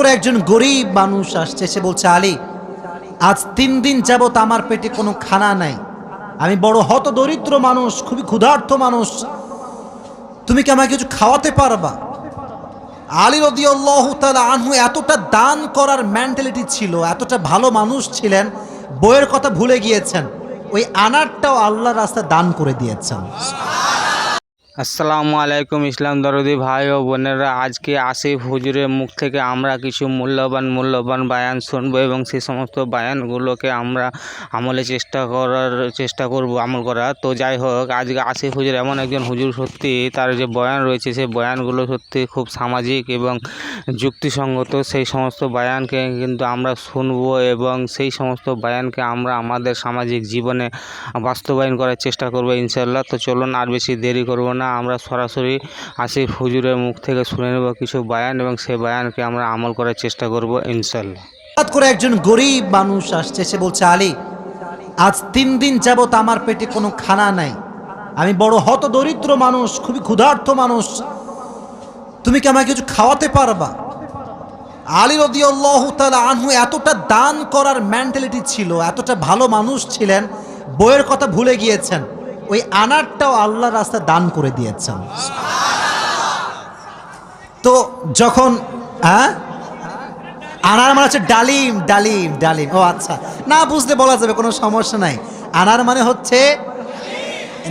করে একজন গরিব মানুষ আসছে, সে বলছে, আলী, আজ তিন দিন যাবত আমার পেটে কোনো খানা নাই। আমি বড় হত দরিদ্র মানুষ, খুবই ক্ষুধার্ত মানুষ। তুমি কি আমাকে কিছু খাওয়াতে পারবা? আলী রদিয়াল্লাহ তাআলা আনহু এতটা দান করার মেন্টালিটি ছিল, এতটা ভালো মানুষ ছিলেন, বইয়ের কথা ভুলে গিয়েছেন। ওই আনারটাও আল্লাহর রাস্তায় দান করে দিয়েছেন। আসসালামু আলাইকুম ইসলাম দরদি ভাই ও বোনেরা, আজকে আসিফ হুজুরের মুখ থেকে আমরা কিছু মূল্যবান মূল্যবান বায়ান শুনব এবং সেই সমস্ত বায়ানগুলোকে আমরা আমলে চেষ্টা করার, চেষ্টা করব আমল করা তো যাই হোক, আজকে আসিফ হুজুর এমন একজন হুজুর সত্যি, তার যে বয়ান রয়েছে সেই বয়ানগুলো সত্যি খুব সামাজিক এবং যুক্তিসঙ্গত। সেই সমস্ত বায়ানকে কিন্তু আমরা শুনব এবং সেই সমস্ত বায়ানকে আমরা আমাদের সামাজিক জীবনে বাস্তবায়ন করার চেষ্টা করব ইনশাল্লাহ তো চলুন, আর বেশি দেরি করব না। আমরা সরাসরি আসিফ হুজুরের মুখ থেকে শুনে নেব কিছু বায়ান এবং সেই বায়ানকে আমরা আমল করার চেষ্টা করব ইনশাল্লাহ হঠাৎ করে একজন গরিব মানুষ আসছে, সে বলছে, আলী, আজ তিন দিন যাবত আমার পেটে কোনো খানা নাই। আমি বড় হত দরিদ্র মানুষ, খুবই ক্ষুধার্ত মানুষ। তুমি কি আমাকে কিছু খাওয়াতে পারবা? আলী রদিয়াল্লাহ তালা আনহু এতটা দান করার মেন্টালিটি ছিল, এতটা ভালো মানুষ ছিলেন, বইয়ের কথা ভুলে গিয়েছেন। ওই আনারটাও আল্লাহর রাস্তায় দান করে দিয়েছেন। তো যখন হ্যাঁ? আনার মানে হচ্ছে ডালিম ডালিম ডালিম। ও আচ্ছা না বুঝলে বলা যাবে, কোনো সমস্যা নাই। আনার মানে হচ্ছে,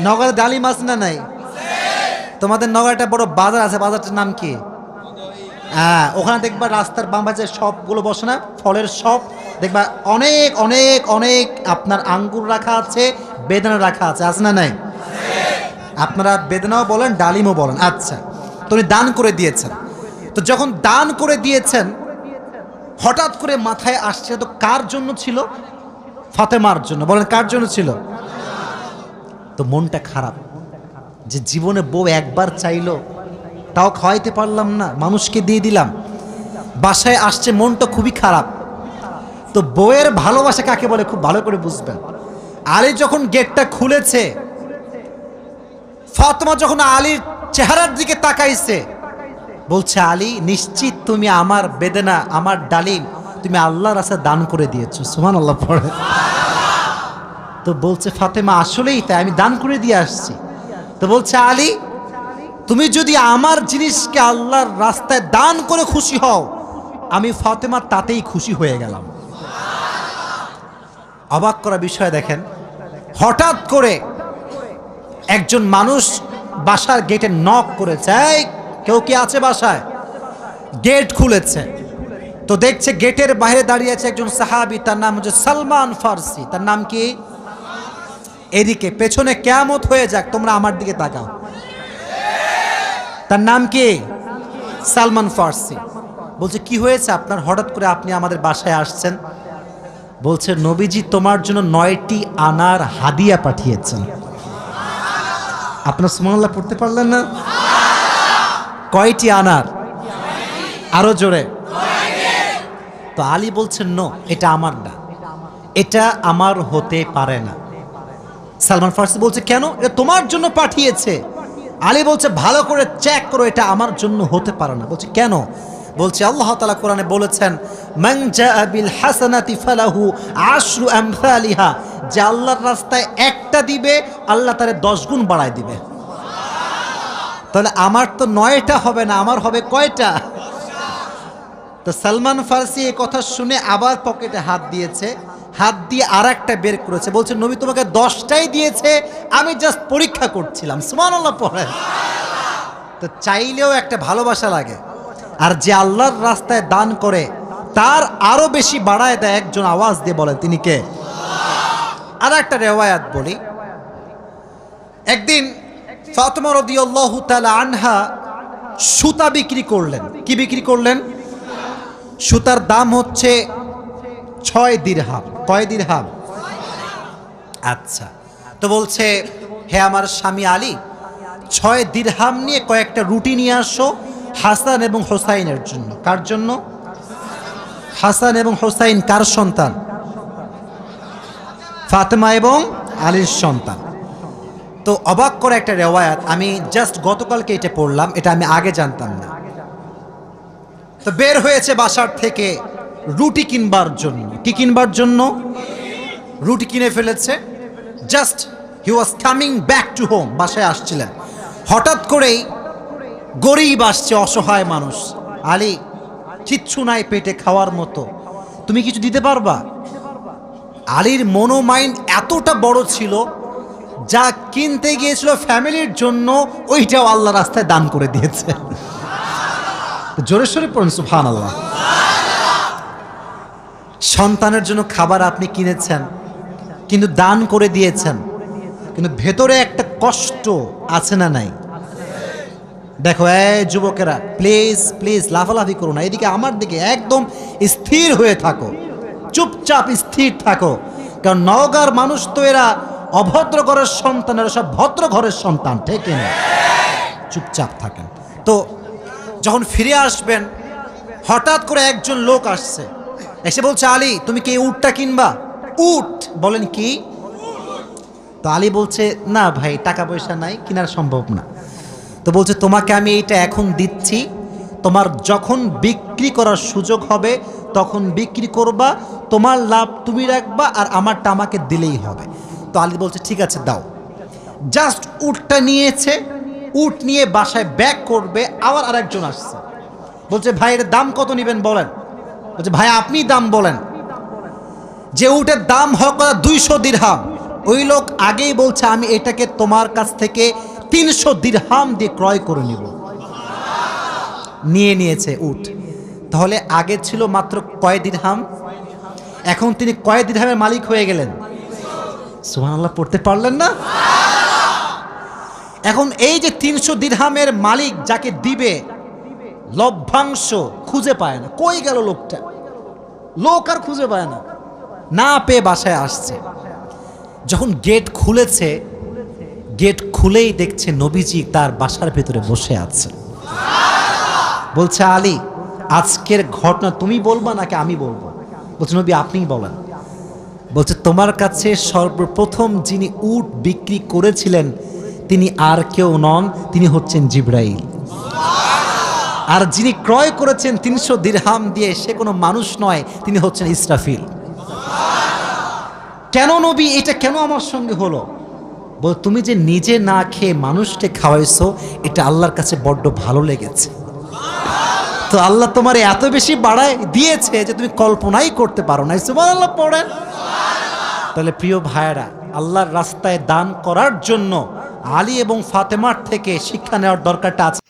নগরে ডালিম আছে না নাই? তোমাদের নগরে একটা বড় বাজার আছে, বাজারটার নাম কি? হ্যাঁ ওখানে দেখবা রাস্তার বাম পাশে সবগুলো বসে না, ফলের সব। দেখবা অনেক অনেক অনেক আপনার আঙ্গুর রাখা আছে বেদানা রাখা আছে আছে না নাই? আপনারা বেদনাও বলেন, ডালিমও বলেন। আচ্ছা তো উনি দান করে দিয়েছেন। তো যখন দান করে দিয়েছেন, হঠাৎ করে মাথায় আসছে, তো কার জন্য ছিল? ফাতেমার জন্য। বলেন, কার জন্য ছিল? তো মনটা খারাপ। যে জীবনে বউ একবার চাইলো, তাও খাওয়াইতে পারলাম না, মানুষকে দিয়ে দিলাম। বাসায় আসছে, মনটা খুবই খারাপ। তো বউয়ের ভালোবাসা কাকে বলে? খুব ভালো করে বুঝবেন। আলী যখন গেটটা খুলেছে, ফাতেমা যখন আলীর চেহারার দিকে তাকাইছে, বলছে, আলী, নিশ্চিত তুমি আমার বেদনা, আমার ডালিম, তুমি আল্লাহর রাস্তায় দান করে দিয়েছ। সুমান আল্লাহ পড়ে। তো বলছে, ফাতেমা, আসলেই তাই, আমি দান করে দিয়ে আসছি। তো বলছে, আলী, তুমি যদি আমার জিনিসকে আল্লাহর রাস্তায় দান করে খুশি হও, আমি ফাতেমা তাতেই খুশি হয়ে গেলাম। অবাক করা বিষয় দেখেন হঠাৎ করে একজন মানুষ বাসার গেটে নক করেছে। কেউ কি আছে বাসায়? গেট খুলেছে। তো দেখছে গেটের বাইরে দাঁড়িয়ে আছে একজন সাহাবি, তার নাম হচ্ছে সালমান ফার্সি। তার নাম কি? এদিকে, পেছনে কেয়ামত হয়ে যাক, তোমরা আমার দিকে তাকাও। তার নাম কি? সালমান ফার্সি। বলছে, কি হয়েছে আপনার? হঠাৎ করে আপনি আমাদের বাসায় আসছেন? বলছে, নবীজি তোমার জন্য নয়টি আনার হাদিয়া পাঠিয়েছেন। আপনার সুমাল্লাহ পড়তে পারলেন না? কয়টি আনার? আরও জোরে। তো আলী বলছেন, নো, এটা আমার না। এটা আমার হতে পারে না। সালমান ফার্সি বলছে, কেন? এটা তোমার জন্য পাঠিয়েছে। আলী বলছে, ভালো করে চেক করো, এটা আমার জন্য হতে পারে না। বলছে, কেন? বলছে, আল্লাহ তালা কোরআনে বলেছেন যে আল্লাহর রাস্তায় একটা দিবে, আল্লাহ তারে দশ গুণ বাড়ায় দিবে। তাহলে আমার তো নয়টা হবে না, আমার হবে কয়টা? তো সালমান ফার্সি এই কথা শুনে আবার পকেটে হাত দিয়েছে, হাত দিয়ে আর একটা বের করেছে, বলছে, নবী তোমাকে দশটাই দিয়েছে, আমি জাস্ট পরীক্ষা করছিলাম। সুমান আল্লাহ পড়ে। তো চাইলেও একটা ভালোবাসা লাগে। আর যে আল্লাহর রাস্তায় দান করে, তার আরও বেশি বাড়ায় দেয় একজন আওয়াজ দিয়ে বলেন, তিনি কে? আর একটা রেওয়ায়াত বলি। একদিন আনহা সুতা বিক্রি করলেন। কি বিক্রি করলেন? সুতার দাম হচ্ছে ছয় দিরহাম। কয় দিরহাম? আচ্ছা। তো বলছে, হে আমার স্বামী আলী, ছয় দিরহাম নিয়ে কয়েকটা রুটি নিয়ে আসো হাসান এবং হোসাইনের জন্য। কার জন্য? হাসান এবং হোসাইন কার সন্তান? ফাতেমা এবং আলীর সন্তান। তো অবাক করে একটা রেওয়ায়াত, আমি জাস্ট গতকালকে এটা পড়লাম, এটা আমি আগে জানতাম না। তো বের হয়েছে বাসার থেকে রুটি কিনবার জন্য। কি কিনবার জন্য? রুটি কিনে ফেলেছে। Just he was coming back to home বাসায় আসছিলেন। হঠাৎ করেই গরিব আসছে, অসহায় মানুষ। আলী, কিচ্ছু নাই পেটে খাওয়ার মতো। তুমি কিছু দিতে পারবা? আলীর মনোমাইন্ড এতটা বড় ছিল, যা কিনতে গিয়েছিল ফ্যামিলির জন্য, ওইটাও আল্লাহ রাস্তায় দান করে দিয়েছে। জোরে সোরে পড়ুন সুফান আল্লাহ সন্তানের জন্য খাবার আপনি কিনেছেন, কিন্তু দান করে দিয়েছেন, কিন্তু ভেতরে একটা কষ্ট আছে না নাই? দেখো এই যুবকেরা প্লিজ প্লিজ লাফালাফি করো না। এদিকে আমার দিকে একদম স্থির হয়ে থাকো। চুপচাপ স্থির থাকো। কারণ নওগাঁর মানুষ তো এরা অভদ্র ঘরের সন্তান, এরা সব ভদ্র ঘরের সন্তান, ঠিক না? চুপচাপ থাকেন। তো যখন ফিরে আসবেন, হঠাৎ করে একজন লোক আসছে। এসে বলছে, আলী, তুমি কি উটটা কিনবা? উট? বলেন, কি? তো আলী বলছে, না ভাই, টাকা পয়সা নাই, কেনার সম্ভব না। তো বলছে, তোমাকে আমি এইটা এখন দিচ্ছি। তোমার যখন বিক্রি করার সুযোগ হবে, তখন বিক্রি করবা, তোমার লাভ তুমি রাখবা আর আমারটা আমাকে দিলেই হবে। তো আলী বলছে, ঠিক আছে, দাও। জাস্ট উটটা নিয়েছে, উট নিয়ে বাসায় ব্যাক করবে, আবার আরেকজন আসছে। বলছে, ভাই, এর দাম কত নেবেন বলেন? বলছে, ভাই আপনি দাম বলেন। যে উটের দাম হক দুইশো দিরহাম। ওই লোক আগেই বলছে, আমি এটাকে তোমার কাছ থেকে তিনশো দিরহাম দিয়ে ক্রয় করে নিব নিয়ে নিয়েছে উট। তাহলে আগে ছিল মাত্র কয় দিরহাম? এখন তিনি কয় দিরহামের মালিক হয়ে গেলেন? সুহান আল্লাহ পড়তে পারলেন না? এখন এই যে তিনশো দিরহামের মালিক যাকে দিবে, লভ্যাংশ খুঁজে পায় না। কই গেল লোকটা? লোক আর খুঁজে পায় না। না পেয়ে বাসায় আসছে। যখন গেট খুলেছে গেট খুলেই দেখছে নবীজি তার বাসার ভেতরে বসে আছে বলছে, আলী, আজকের ঘটনা তুমি বলবা নাকি আমি বলব? বলছে, নবী, আপনিই বলেন। বলছে, তোমার কাছে সর্বপ্রথম যিনি উট বিক্রি করেছিলেন, তিনি আর কেউ নন, তিনি হচ্ছেন জিব্রাইল। আর যিনি ক্রয় করেছেন তিনশো দিরহাম দিয়ে, সে কোনো মানুষ নয়, তিনি হচ্ছেন ইসরাফিল। কেন নবী, এটা কেন আমার সঙ্গে হলো? বল, তুমি যে নিজে না খেয়ে মানুষকে খাওয়াইছো, এটা আল্লাহর কাছে বড্ড ভালো লেগেছে। তো আল্লাহ তোমার এত বেশি বাড়ায় দিয়েছে যে তুমি কল্পনাই করতে পারো না সুমান আল্লাহ পড়েন। তাহলে প্রিয় ভাইয়েরা, আল্লাহর রাস্তায় দান করার জন্য আলী এবং ফাতেমার থেকে শিক্ষা নেওয়ার দরকারটা আছে